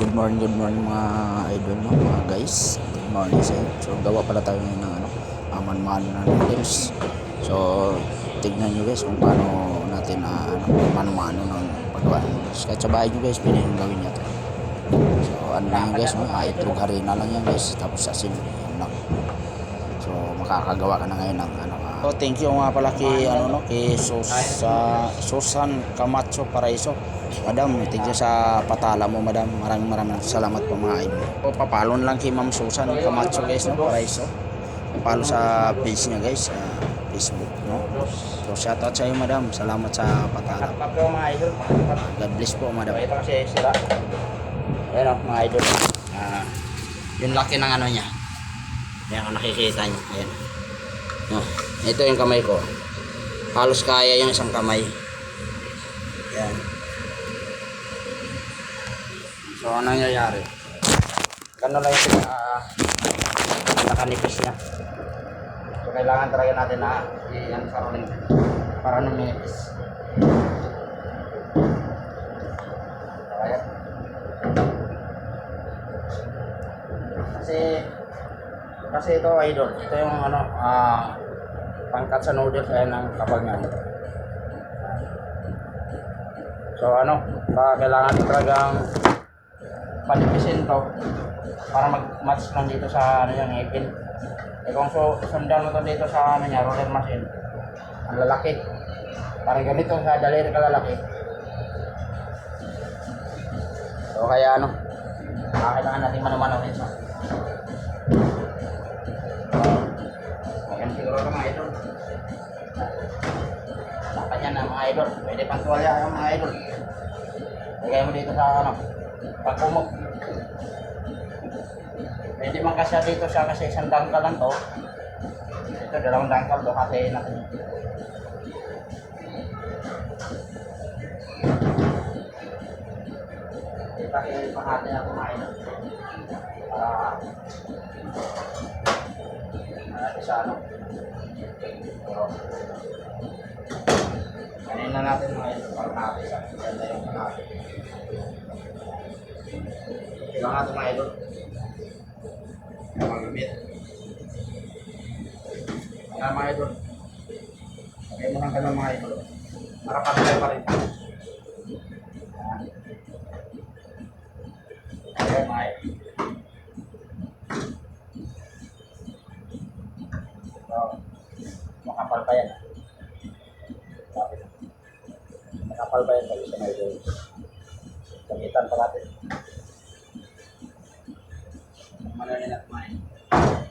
good morning, good morning mga idol, no? mga guys. Good morning inyo. So, gawa pala tayo ngayon ng ano, aman-man na noodles. So, tignan nyo guys kung paano natin na ano, mano-mano ng paggawa ng noodles. Kahit sa nyo guys, pwede nyo gawin yan. So, ano lang yan guys, no? ah, itlog harina lang yan guys. Tapos asin, lang. Makakagawa ka na ngayon ng ano. ah. so, thank you nga pala kay, ano, no, kay Susa, Susan Camacho Paraiso. Madam, thank you sa patala mo, madam. Maraming maraming salamat po mga idol. O, papalon lang kay Ma'am Susan Camacho guys, no, Paraiso. Papalo sa page niya guys, ah, Facebook, no. So, shoutout sa iyo, madam. Salamat sa patala. God bless po, madam. Ayan o, mga idol. Ah, yung laki ng ano niya. Ayan kung nakikita niyo. Ayan. No, ito yung kamay ko. Halos kaya yung isang kamay. Ayan. So, ano nangyayari? Ganun lang yung uh, nakanipis niya. So, kailangan talaga natin na i-ano sa rolling para numinipis. Ayan. Kasi kasi ito idol, ito yung ano ah pangkat sa noodles ayan ang kapag niya. So ano, pa kailangan talagang panipisin to para mag-match lang dito sa ano yung ipin. Eh kung so, sundan mo to dito sa ano niya, roller machine, ang lalaki. Parang ganito sa daliri kalalaki. So kaya ano, ah, kailangan natin manamanawin sa idol. Pwede pang tuwalya yung mga idol. Lagay mo dito sa ano, pagkumok. Pwede man kasi dito siya kasi isang dangkal lang to. Ito dalawang dangkal to kasi natin. Ipakilip pa natin ako mga idol. Para natin sa ano. Pero, kanin na natin mga ito para natin sa ganda yung natin. Kailangan natin mga idol. Kaya magamit. Kaya mga idol. Kaya mo lang ng mga idol. Para patay pa rin. Kaya mga idol. So, makapal pa yan. Sabi Makapal pa yan sabi sa mga idol. Gamitan pa natin. Malalim at main. Ah, ito.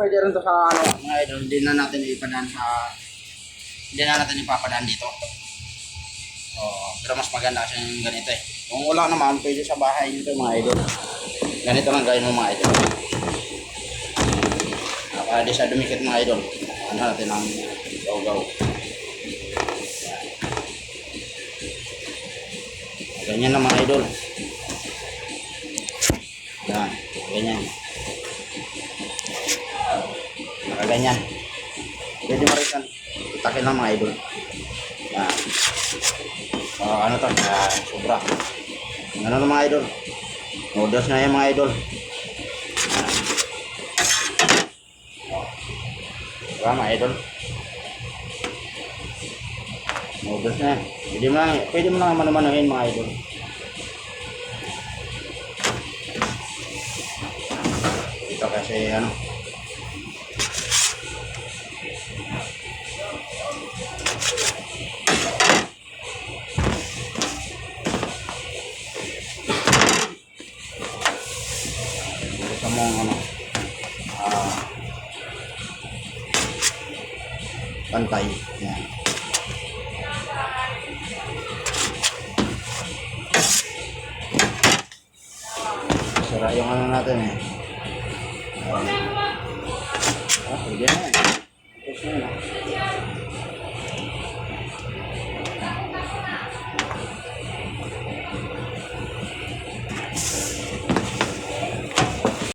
pwede rin to sa ano, mga hindi na natin ipadaan sa hindi na natin ipapadaan dito. Oh, pero mas maganda kasi yung ganito eh. Kung wala naman, pwede sa bahay nito mga idol. Ganito lang gawin mo mga idol. Para di siya dumikit mga idol. Ano natin ang gaw-gaw. Ganyan na mga idol. Yan. Ganyan. Nakaganyan. Pwede mo rin itakin lang mga idol. Yan. Oh, ano to? Yan. Sobra. Ano na mga idol? Noodles na yan mga idol. Diba mga idol? Noodles na yan. Pwede mo lang, pwede mo lang manamanawin mga idol. Ito kasi ano. ng ano, uh, pantay. Yan. Sara yung ano natin eh. Um, ah, pwede na eh. Tapos na. Ah.